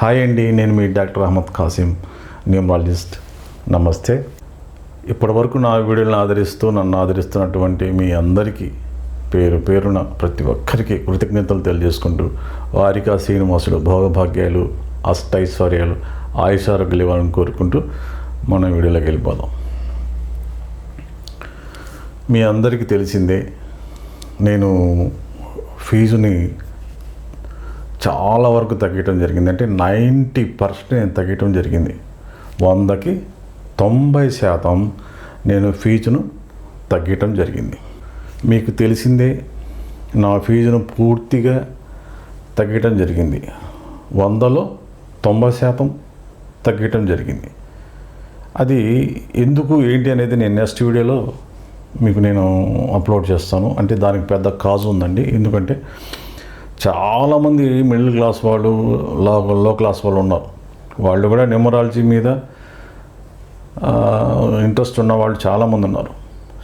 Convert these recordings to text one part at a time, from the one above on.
Hi అండి నేను మీ డాక్టర్ అహ్మద్ ఖాసిం న్యూమరాలజిస్ట్. నమస్తే. ఇప్పటివరకు నా వీడియోలను ఆదరిస్తూ నన్ను ఆదరిస్తున్నటువంటి మీ అందరికీ పేరు పేరున ప్రతి ఒక్కరికి కృతజ్ఞతలు తెలియజేసుకుంటూ వారికా శ్రీనివాసుడు భోగభాగ్యాలు అష్టైశ్వర్యాలు ఆయుషారోగ్యాలు ఇవ్వాలని కోరుకుంటూ మనం వీడియోలోకి వెళ్ళిపోదాం. మీ అందరికీ తెలిసిందే నేను ఫీజుని చాలా వరకు తగ్గటం జరిగింది. అంటే నైంటీ పర్సెంట్ నేను తగ్గటం జరిగింది. వందకి తొంభై శాతం నేను ఫీజును తగ్గటం జరిగింది. మీకు తెలిసిందే నా ఫీజును పూర్తిగా తగ్గటం జరిగింది. వందలో తొంభై శాతం తగ్గటం జరిగింది. అది ఎందుకు ఏంటి అనేది నేను నెక్స్ట్ వీడియోలో మీకు నేను అప్లోడ్ చేస్తాను. అంటే దానికి పెద్ద కాజు ఉందండి. ఎందుకంటే చాలామంది మిడిల్ క్లాస్ వాళ్ళు లో లో క్లాస్ వాళ్ళు ఉన్నారు. వాళ్ళు కూడా న్యూమరాలజీ మీద ఇంట్రెస్ట్ ఉన్న వాళ్ళు చాలామంది ఉన్నారు.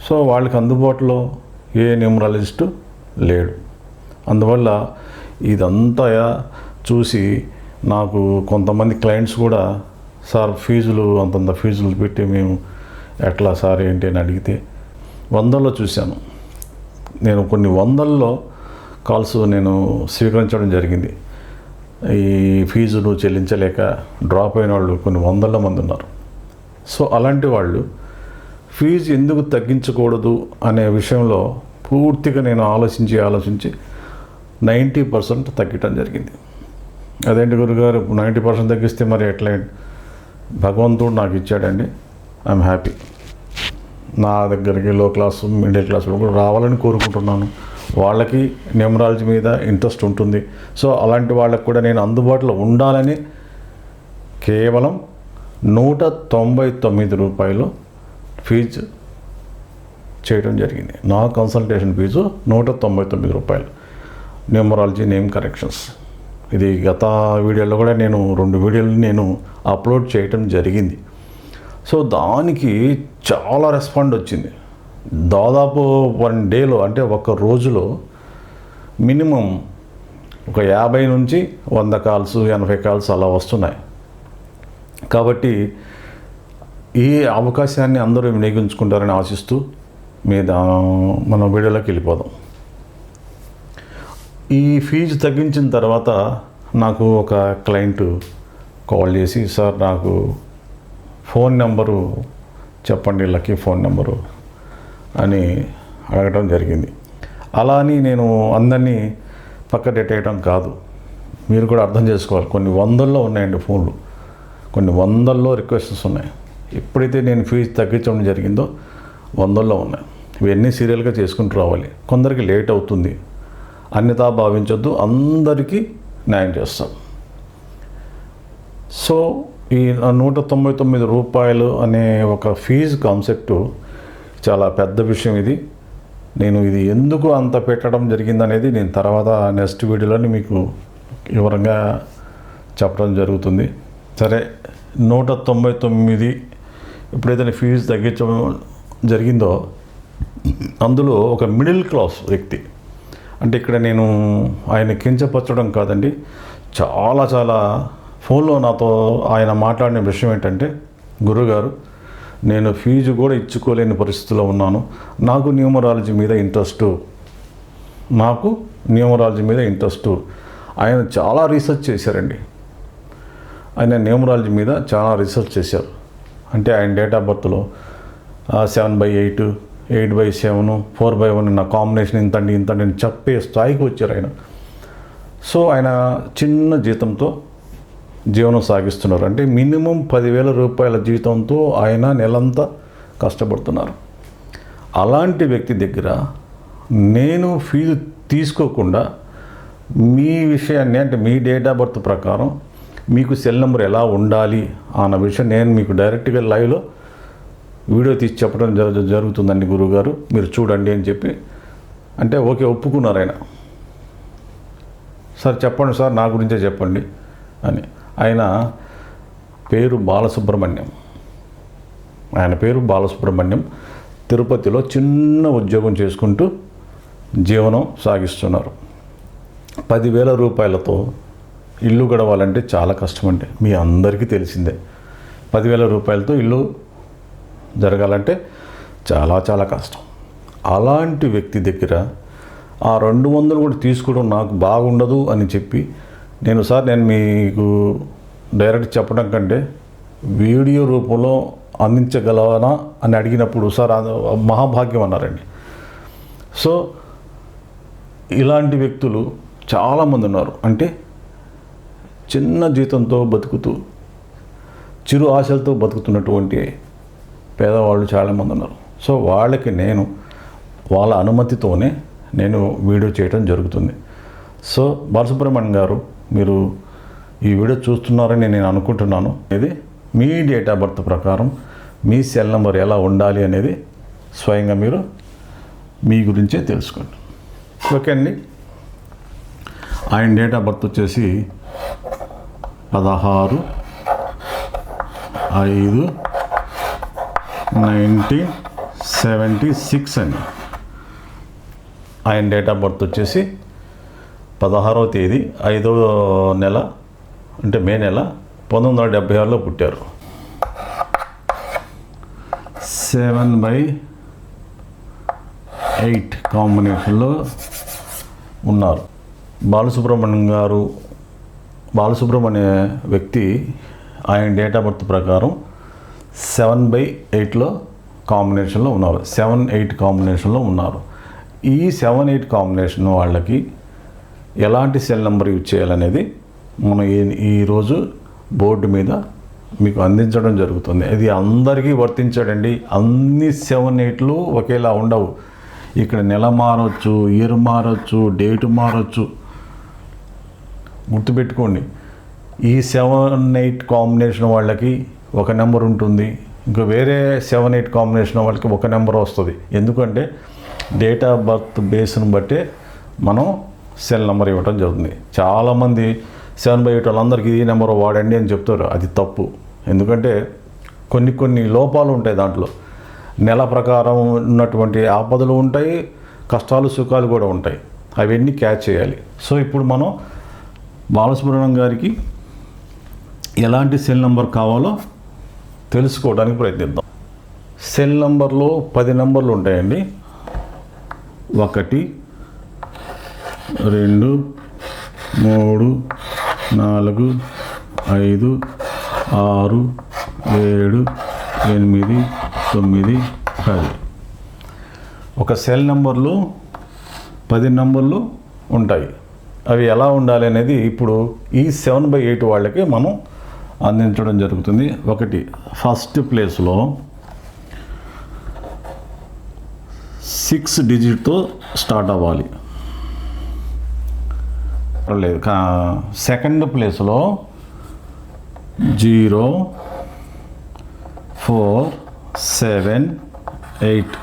సో వాళ్ళకి అందుబాటులో ఏ న్యూమరాలజిస్టు లేడు. అందువల్ల ఇదంతా చూసి నాకు కొంతమంది క్లయింట్స్ కూడా సార్ ఫీజులు అంతంత ఫీజులు పెట్టి మేము ఎట్లా సార్ ఏంటి అని అడిగితే వందల్లో చూశాను. నేను కొన్ని వందల్లో కాల్స్ నేను స్వీకరించడం జరిగింది. ఈ ఫీజులు చెల్లించలేక డ్రాప్ అయిన వాళ్ళు కొన్ని వందల మంది ఉన్నారు. సో అలాంటి వాళ్ళు ఫీజు ఎందుకు తగ్గించకూడదు అనే విషయంలో పూర్తిగా నేను ఆలోచించి ఆలోచించి నైంటీ పర్సెంట్ తగ్గటం జరిగింది. అదేంటి గురుగారు నైంటీ పర్సెంట్ తగ్గిస్తే మరి ఎట్లా? భగవంతుడు నాకు ఇచ్చాడండి. I'm happy. నా దగ్గరికి లో క్లాస్ మిడిల్ క్లాస్ కూడా రావాలని కోరుకుంటున్నాను. వాళ్ళకి న్యూమరాలజీ మీద ఇంట్రెస్ట్ ఉంటుంది. సో అలాంటి వాళ్ళకి కూడా నేను అందుబాటులో ఉండాలని కేవలం నూట తొంభై తొమ్మిది రూపాయలు ఫీజు చేయడం జరిగింది. నా కన్సల్టేషన్ ఫీజు నూట తొంభై తొమ్మిది రూపాయలు. Numerology name corrections. ఇది గత వీడియోలో కూడా నేను రెండు వీడియోలు నేను అప్లోడ్ చేయటం జరిగింది. సో దానికి చాలా రెస్పాండ్ వచ్చింది. దాదాపు వన్ డేలో అంటే ఒక రోజులో మినిమం ఒక యాభై నుంచి వంద కాల్స్ ఎనభై కాల్స్ అలా వస్తున్నాయి. కాబట్టి ఈ అవకాశాన్ని అందరూ వినియోగించుకుంటారని ఆశిస్తూ మీ మన వీడియోలోకి వెళ్ళిపోదాం. ఈ ఫీజు తగ్గించిన తర్వాత నాకు ఒక క్లయింట్ కాల్ చేసి సార్ నాకు ఫోన్ నెంబరు చెప్పండి లక్కీ ఫోన్ నెంబరు. అని అడగటం జరిగింది. అలా అని నేను అందరినీ పక్కనెట్టేయడం కాదు. మీరు కూడా అర్థం చేసుకోవాలి. కొన్ని వందల్లో ఉన్నాయండి ఫోన్లు. కొన్ని వందల్లో రిక్వెస్ట్స్ ఉన్నాయి. ఎప్పుడైతే నేను ఫీజు తగ్గించడం జరిగిందో వందల్లో ఉన్నాయి. ఇవన్నీ సీరియల్గా చేసుకుంటూ రావాలి? కొందరికి లేట్ అవుతుంది. అన్యతా భావించొద్దు. అందరికీ న్యాయం చేస్తాం. సో ఈ నూట తొంభై తొమ్మిది రూపాయలు అనే ఒక ఫీజు కాన్సెప్టు చాలా పెద్ద విషయం ఇది. నేను ఇది ఎందుకు అంత పెట్టడం జరిగిందనేది నేను తర్వాత నెక్స్ట్ వీడియోలోని మీకు వివరంగా చెప్పడం జరుగుతుంది. సరే నూట తొంభై తొమ్మిది ఎప్పుడైతే ఫీజు తగ్గించడం జరిగిందో అందులో ఒక మిడిల్ క్లాస్ వ్యక్తి అంటే ఇక్కడ నేను ఆయన కించపరచడం కాదండి చాలా చాలా ఫోన్లో నాతో ఆయన మాట్లాడిన విషయం ఏంటంటే గురుగారు నేను ఫీజు కూడా ఇచ్చుకోలేని పరిస్థితిలో ఉన్నాను. నాకు న్యూమరాలజీ మీద ఇంట్రెస్ట్. నాకు న్యూమరాలజీ మీద ఇంట్రెస్ట్. ఆయన చాలా రీసెర్చ్ చేశారండి. ఆయన న్యూమరాలజీ మీద చాలా రీసెర్చ్ చేశారు. అంటే ఆయన date of బర్త్లో seven by eight eight by seven four by one నా కాంబినేషన్ ఇంతండి ఇంతండి అని చెప్పే స్థాయికి వచ్చారు ఆయన. సో ఆయన చిన్న జీతంతో జీవనం సాగిస్తున్నారు అంటే మినిమం పదివేల రూపాయల జీతంతో ఆయన నెలంతా కష్టపడుతున్నారు. అలాంటి వ్యక్తి దగ్గర నేను ఫీజు తీసుకోకుండా మీ విషయాన్ని అంటే మీ డేట్ ఆఫ్ బర్త్ ప్రకారం మీకు సెల్ నెంబర్ ఎలా ఉండాలి అన్న విషయం నేను మీకు డైరెక్ట్గా లైవ్లో వీడియో తీసి చెప్పడం జరు జరుగుతుందండి గురువుగారు మీరు చూడండి అని చెప్పి అంటే ఓకే ఒప్పుకున్నారు ఆయన. సార్ చెప్పండి సార్ నా గురించే చెప్పండి అని. ఆయన పేరు బాలసుబ్రహ్మణ్యం. ఆయన పేరు బాలసుబ్రహ్మణ్యం. తిరుపతిలో చిన్న ఉద్యోగం చేసుకుంటూ జీవనం సాగిస్తున్నారు. పదివేల రూపాయలతో ఇల్లు గడవాలంటే చాలా కష్టం అండి మీ అందరికీ తెలిసిందే. పదివేల రూపాయలతో ఇల్లు జరగాలంటే చాలా చాలా కష్టం. అలాంటి వ్యక్తి దగ్గర ఆ రెండు వందలు కూడా తీసుకోవడం నాకు బాగుండదు అని చెప్పి నేను సార్ నేను మీకు డైరెక్ట్ చెప్పడం కంటే వీడియో రూపంలో అందించగలవనా అని అడిగినప్పుడు సార్ మహాభాగ్యం అన్నారండి. సో ఇలాంటి వ్యక్తులు చాలామంది ఉన్నారు. అంటే చిన్న జీతంతో బతుకుతూ చిరు ఆశలతో బతుకుతున్నటువంటి పేదవాళ్ళు చాలామంది ఉన్నారు. సో వాళ్ళకి నేను వాళ్ళ అనుమతితోనే నేను వీడియో చేయడం జరుగుతుంది. సో బాలసుబ్రహ్మణ్యం గారు మీరు ఈ వీడియో చూస్తున్నారని నేను అనుకుంటున్నాను. ఇది మీ డేట్ ఆఫ్ బర్త్ ప్రకారం మీ సెల్ నెంబర్ ఎలా ఉండాలి అనేది స్వయంగా మీరు మీ గురించే తెలుసుకోండి. ఓకే అండి. ఆయన డేట్ ఆఫ్ బర్త్ వచ్చేసి పదహారు ఐదు నైన్టీన్ సెవెంటీ సిక్స్ అండి. ఆయన డేట్ ఆఫ్ బర్త్ వచ్చేసి పదహారవ తేదీ ఐదవ నెల అంటే మే నెల పంతొమ్మిది వందల డెబ్బై ఆరులో పుట్టారు. సెవెన్ బై ఎయిట్ కాంబినేషన్లో ఉన్నారు. బాలసుబ్రహ్మణ్యం గారు బాలసుబ్రహ్మణ్య వ్యక్తి ఆయన డేట్ ఆఫ్ బర్త్ ప్రకారం సెవెన్ బై ఎయిట్లో కాంబినేషన్లో ఉన్నారు. సెవెన్ ఎయిట్ కాంబినేషన్లో ఉన్నారు. ఈ సెవెన్ ఎయిట్ కాంబినేషన్ వాళ్ళకి ఎలాంటి సెల్ నెంబర్ యూజ్ చేయాలనేది మనం ఈ ఈరోజు బోర్డు మీద మీకు అందించడం జరుగుతుంది. ఇది అందరికీ వర్తించడండి. అన్ని సెవెన్ ఎయిట్లు ఒకేలా ఉండవు. ఇక్కడ నెల మారచ్చు ఇయర్ మారచ్చు డేట్ మారచ్చు. గుర్తుపెట్టుకోండి. ఈ సెవెన్ ఎయిట్ కాంబినేషన్ వాళ్ళకి ఒక నెంబర్ ఉంటుంది. ఇంకా వేరే సెవెన్ ఎయిట్ కాంబినేషన్ వాళ్ళకి ఒక నెంబర్ వస్తుంది. ఎందుకంటే డేట్ ఆఫ్ బర్త్ బేస్ని బట్టే మనం సెల్ నెంబర్ ఇవ్వటం జరుగుతుంది. చాలామంది సెవెన్ బై ఎయిట్ వాళ్ళందరికీ ఈ నెంబర్ వాడండి అని చెప్తారు. అది తప్పు. ఎందుకంటే కొన్ని కొన్ని లోపాలు ఉంటాయి దాంట్లో. నెల ప్రకారం ఉన్నటువంటి ఆపదలు ఉంటాయి కష్టాలు సుఖాలు కూడా ఉంటాయి. అవన్నీ క్యాచ్ చేయాలి. సో ఇప్పుడు మనం బాలసుబ్రహ్మణ్యం గారికి ఎలాంటి సెల్ నెంబర్ కావాలో తెలుసుకోవడానికి ప్రయత్నిద్దాం. సెల్ నెంబర్లో పది నెంబర్లు ఉంటాయండి. ఒకటి రెండు మూడు నాలుగు ఐదు ఆరు ఏడు ఎనిమిది తొమ్మిది పది. ఒక సెల్ నెంబర్లు పది నెంబర్లు ఉంటాయి. అవి ఎలా ఉండాలి అనేది ఇప్పుడు ఈ సెవెన్ బై ఎయిట్ వాళ్ళకి మనం అందించడం జరుగుతుంది. ఒకటి ఫస్ట్ ప్లేస్లో సిక్స్ డిజిట్తో స్టార్ట్ అవ్వాలి. లేదు. కా- సెకండ్ ప్లేస్లో zero four seven eight.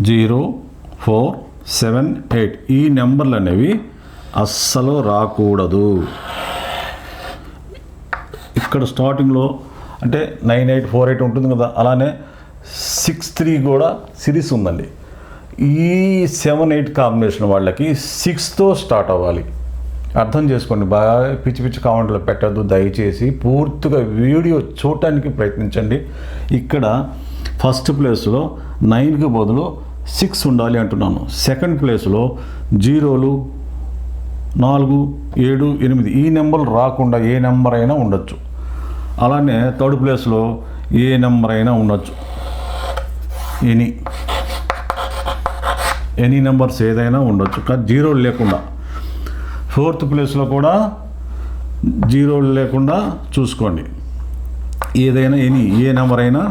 Zero four seven eight. ఈ నెంబర్లు అనేవి అస్సలు రాకూడదు. ఇక్కడ స్టార్టింగ్లో అంటే నైన్ ఎయిట్ ఫోర్ ఎయిట్ ఉంటుంది కదా అలానే సిక్స్ త్రీ కూడా సిరీస్ ఉందండి. ఈ సెవెన్ ఎయిట్ కాంబినేషన్ వాళ్ళకి సిక్స్తో స్టార్ట్ అవ్వాలి. అర్థం చేసుకోండి బాగా పిచ్చి పిచ్చి కామెంట్లో పెట్టద్దు దయచేసి పూర్తిగా వీడియో చూడటానికి ప్రయత్నించండి. ఇక్కడ ఫస్ట్ ప్లేస్లో నైన్కి బదులు సిక్స్ ఉండాలి అంటున్నాను. సెకండ్ ప్లేస్లో జీరోలు నాలుగు ఏడు ఎనిమిది ఈ నెంబర్లు రాకుండా ఏ నెంబర్ అయినా ఉండొచ్చు. అలానే థర్డ్ ప్లేస్లో ఏ నెంబర్ అయినా ఉండొచ్చు. ఎనీ. ఎనీ నెంబర్స్ ఏదైనా ఉండొచ్చు. కానీ జీరోలు లేకుండా ఫోర్త్ ప్లేస్లో కూడా జీరోలు లేకుండా చూసుకోండి. ఏదైనా ఎనీ ఏ నెంబర్ అయినా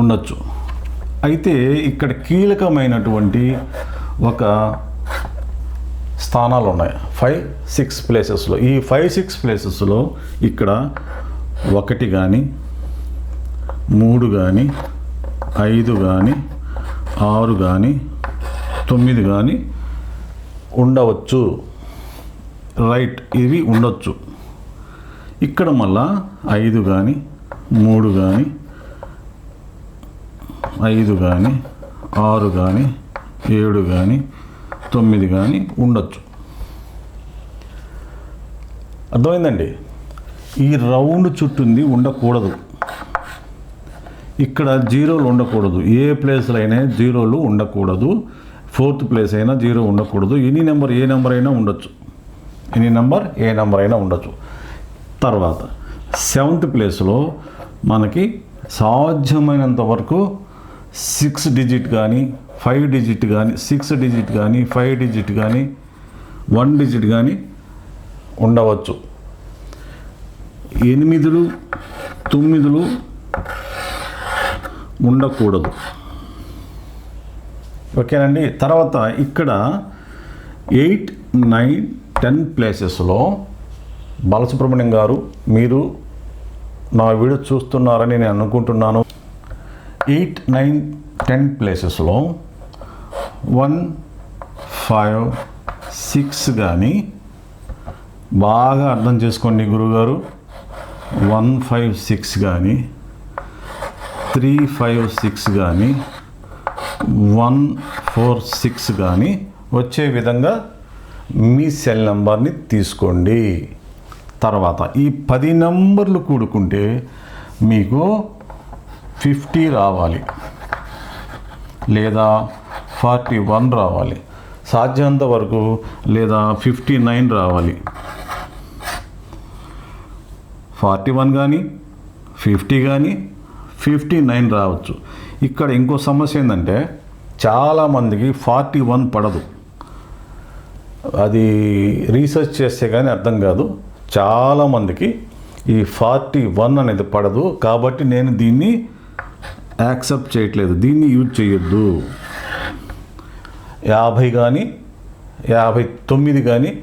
ఉండొచ్చు. అయితే ఇక్కడ కీలకమైనటువంటి ఒక స్థానాలు ఉన్నాయి ఫైవ్ సిక్స్ ప్లేసెస్లో ఈ ఫైవ్ సిక్స్ ప్లేసెస్లో ఇక్కడ ఒకటి కానీ మూడు కానీ ఐదు కానీ ఆరు కానీ తొమ్మిది కానీ ఉండవచ్చు. రైట్ ఇవి ఉండొచ్చు. ఇక్కడ మళ్ళా ఐదు కానీ మూడు కానీ ఐదు కానీ ఆరు కానీ ఏడు కానీ తొమ్మిది కానీ ఉండొచ్చు. అర్థమైందండి? ఈ రౌండ్ చుట్టుంది ఉండకూడదు. ఇక్కడ జీరోలు ఉండకూడదు. ఏ ప్లేస్లో అయినా జీరోలు ఉండకూడదు. ఫోర్త్ ప్లేస్ అయినా జీరో ఉండకూడదు. ఎనీ నెంబర్ ఏ నెంబర్ అయినా ఉండొచ్చు. ఎనీ నెంబర్ ఏ నెంబర్ అయినా ఉండొచ్చు. తర్వాత సెవెంత్ ప్లేస్లో మనకి సాధ్యమైనంత వరకు సిక్స్ డిజిట్ కానీ ఫైవ్ డిజిట్ కానీ సిక్స్ డిజిట్ కానీ ఫైవ్ డిజిట్ కానీ వన్ డిజిట్ కానీ ఉండవచ్చు. ఎనిమిదిలు తొమ్మిదిలు ఉండకూడదు. ఓకేనండి. తర్వాత ఇక్కడ ఎయిట్ నైన్ టెన్ ప్లేసెస్లో బాలసుబ్రహ్మణ్యం గారు మీరు నా వీడియో చూస్తున్నారని నేను అనుకుంటున్నాను. ఎయిట్ నైన్ టెన్ ప్లేసెస్లో వన్ ఫైవ్ సిక్స్ కానీ బాగా అర్థం చేసుకోండి గురుగారు. వన్ ఫైవ్ సిక్స్ కానీ త్రీ ఫైవ్ సిక్స్ కానీ వన్ ఫోర్ సిక్స్ కానీ వచ్చే విధంగా మీ సెల్ నెంబర్ని తీసుకోండి. తర్వాత ఈ పది నంబర్లు కూడుకుంటే మీకు ఫిఫ్టీ రావాలి. లేదా ఫార్టీ వన్ రావాలి. సాధ్యంత వరకు లేదా ఫిఫ్టీ నైన్ రావాలి. ఫార్టీ వన్ కానీ ఫిఫ్టీ కానీ ఫిఫ్టీ నైన్ రావచ్చు. ఇక్కడ ఇంకో సమస్య ఏంటంటే చాలామందికి ఫార్టీ వన్ పడదు. అది రీసెర్చ్ చేస్తే కానీ అర్థం కాదు. చాలామందికి ఈ ఫార్టీ వన్ అనేది పడదు. కాబట్టి నేను దీన్ని యాక్సెప్ట్ చేయట్లేదు. దీన్ని యూజ్ చేయొద్దు. యాభై కానీ యాభై తొమ్మిది కానీ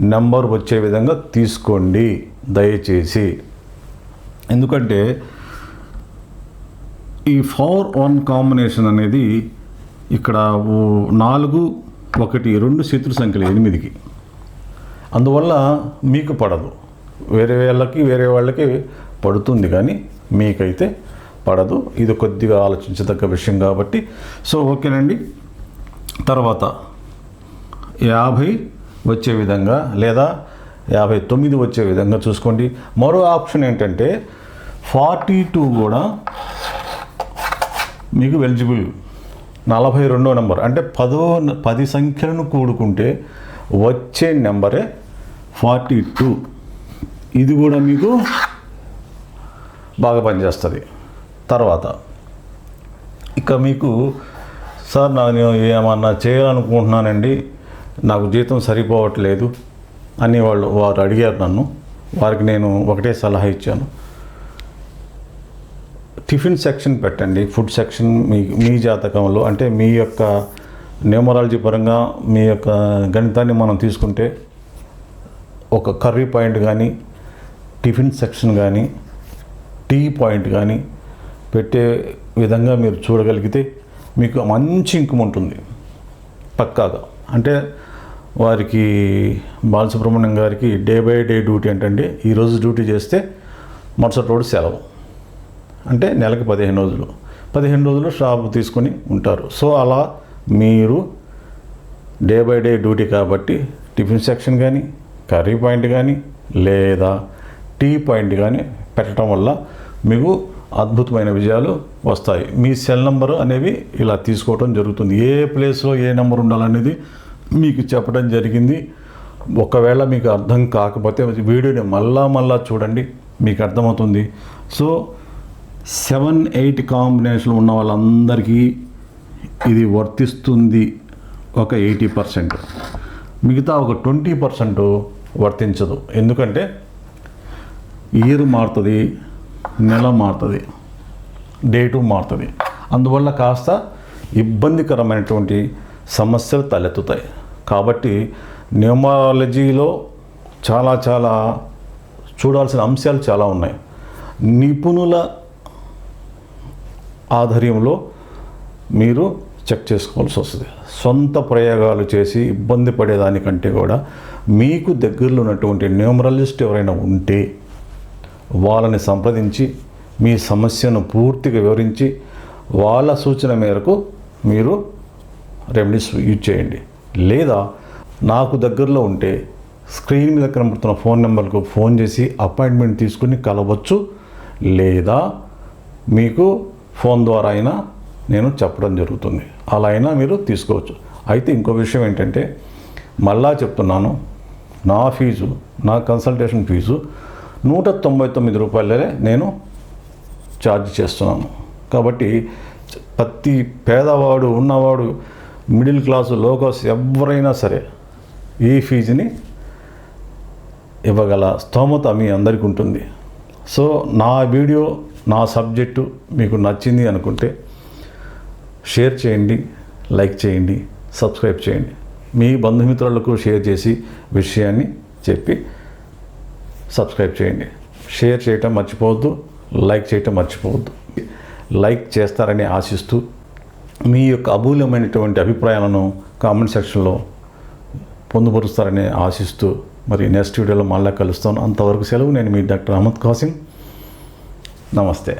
నెంబర్ వచ్చే విధంగా తీసుకోండి. దయచేసి. ఎందుకంటే ఈ ఫోర్ వన్ కాంబినేషన్ అనేది ఇక్కడ ఓ నాలుగు ఒకటి రెండు శత్రు సంఖ్యలు ఎనిమిదికి. అందువల్ల మీకు పడదు. వేరే వాళ్ళకి వేరే వాళ్ళకి పడుతుంది కానీ మీకైతే పడదు. ఇది కొద్దిగా ఆలోచించదగ్గ విషయం కాబట్టి. సో ఓకేనండి. తర్వాత యాభై వచ్చే విధంగా లేదా యాభై తొమ్మిది వచ్చే విధంగా చూసుకోండి. మరో ఆప్షన్ ఏంటంటే ఫార్టీ టూ కూడా మీకు ఎలిజిబుల్ నలభై రెండో నెంబర్ అంటే పదో పది సంఖ్యలను కూడుకుంటే వచ్చే నెంబరే ఫార్టీ టూ ఇది కూడా మీకు బాగా పనిచేస్తుంది. తర్వాత ఇక మీకు సార్ నేను ఏమన్నా చేయాలనుకుంటున్నానండి. నాకు జీతం సరిపోవట్లేదు అని వాళ్ళు వారు అడిగారు నన్ను. వారికి నేను ఒకటే సలహా ఇచ్చాను. టిఫిన్ సెక్షన్ పెట్టండి. ఫుడ్ సెక్షన్ మీ మీ జాతకంలో. అంటే మీ యొక్క న్యూమరాలజీ పరంగా మీ యొక్క గణితాన్ని మనం తీసుకుంటే ఒక కర్రీ పాయింట్ కానీ టిఫిన్ సెక్షన్ కానీ టీ పాయింట్ కానీ పెట్టే విధంగా మీరు చూడగలిగితే మీకు మంచి ఇంకమ్ ఉంటుంది. పక్కాగా. అంటే వారికి బాలసుబ్రహ్మణ్యం గారికి డే బై డే డ్యూటీ ఏంటంటే ఈరోజు డ్యూటీ చేస్తే మరుసటి రోజు సెలవు. అంటే నెలకు పదిహేను రోజులు. పదిహేను రోజులు షాప్ తీసుకొని ఉంటారు. సో అలా మీరు డే బై డే డ్యూటీ కాబట్టి టిఫిన్ సెక్షన్ కానీ కర్రీ పాయింట్ కానీ లేదా టీ పాయింట్ కానీ పెట్టడం వల్ల మీకు అద్భుతమైన విజయాలు వస్తాయి. మీ సెల్ నెంబర్ అనేవి ఇలా తీసుకోవడం జరుగుతుంది. ఏ ప్లేస్లో ఏ నెంబర్ ఉండాలనేది మీకు చెప్పడం జరిగింది. ఒకవేళ మీకు అర్థం కాకపోతే వీడియోని మళ్ళా మళ్ళా చూడండి మీకు అర్థమవుతుంది. సో సెవెన్ ఎయిట్ కాంబినేషన్ ఉన్న వాళ్ళందరికీ ఇది వర్తిస్తుంది ఒక ఎయిటీ పర్సెంట్ మిగతా ఒక ట్వంటీ పర్సెంట్ వర్తించదు. ఎందుకంటే ఇయర్ మారుతుంది నెల మారుతుంది డేటు మారుతుంది. అందువల్ల కాస్త ఇబ్బందికరమైనటువంటి సమస్యలు తలెత్తుతాయి. కాబట్టి న్యూమాలజీలో చాలా చాలా చూడాల్సిన అంశాలు చాలా ఉన్నాయి. నిపుణుల ఆధ్వర్యంలో మీరు చెక్ చేసుకోవాల్సి వస్తుంది. సొంత ప్రయోగాలు చేసి ఇబ్బంది పడేదానికంటే కూడా మీకు దగ్గరలో ఉన్నటువంటి న్యూమరాలజిస్ట్ ఎవరైనా ఉంటే వాళ్ళని సంప్రదించి మీ సమస్యను పూర్తిగా వివరించి వాళ్ళ సూచన మేరకు మీరు రెమెడీస్ యూజ్ చేయండి. లేదా నాకు దగ్గరలో ఉంటే స్క్రీన్ మీద కనబడుతున్న ఫోన్ నెంబర్కు ఫోన్ చేసి అపాయింట్మెంట్ తీసుకుని కలవచ్చు. లేదా మీకు ఫోన్ ద్వారా అయినా నేను చెప్పడం జరుగుతుంది. అలా అయినా మీరు తీసుకోవచ్చు. అయితే ఇంకో విషయం ఏంటంటే మళ్ళా చెప్తున్నాను నా ఫీజు నా కన్సల్టేషన్ ఫీజు నూట తొంభై తొమ్మిది రూపాయలే నేను ఛార్జ్ చేస్తున్నాను. కాబట్టి ప్రతి పేదవాడు ఉన్నవాడు మిడిల్ క్లాసు లో ఎవరైనా సరే ఈ ఫీజుని ఇవ్వగల స్తోమత మీ అందరికీ ఉంటుంది. సో నా వీడియో నా సబ్జెక్టు మీకు నచ్చింది అనుకుంటే షేర్ చేయండి లైక్ చేయండి సబ్స్క్రైబ్ చేయండి. మీ బంధుమిత్రులకు షేర్ చేసి విషయాన్ని చెప్పి సబ్స్క్రైబ్ చేయండి. షేర్ చేయటం మర్చిపోవద్దు లైక్ చేయటం మర్చిపోవద్దు. లైక్ చేస్తారని ఆశిస్తూ మీ యొక్క అమూల్యమైనటువంటి అభిప్రాయాలను కామెంట్ సెక్షన్లో పొందుపరుస్తారని ఆశిస్తూ మరి నెక్స్ట్ వీడియోలో మళ్ళీ కలుస్తాను. అంతవరకు సెలవు. నేను మీ డాక్టర్ అహ్మద్ కాసిం నమస్తే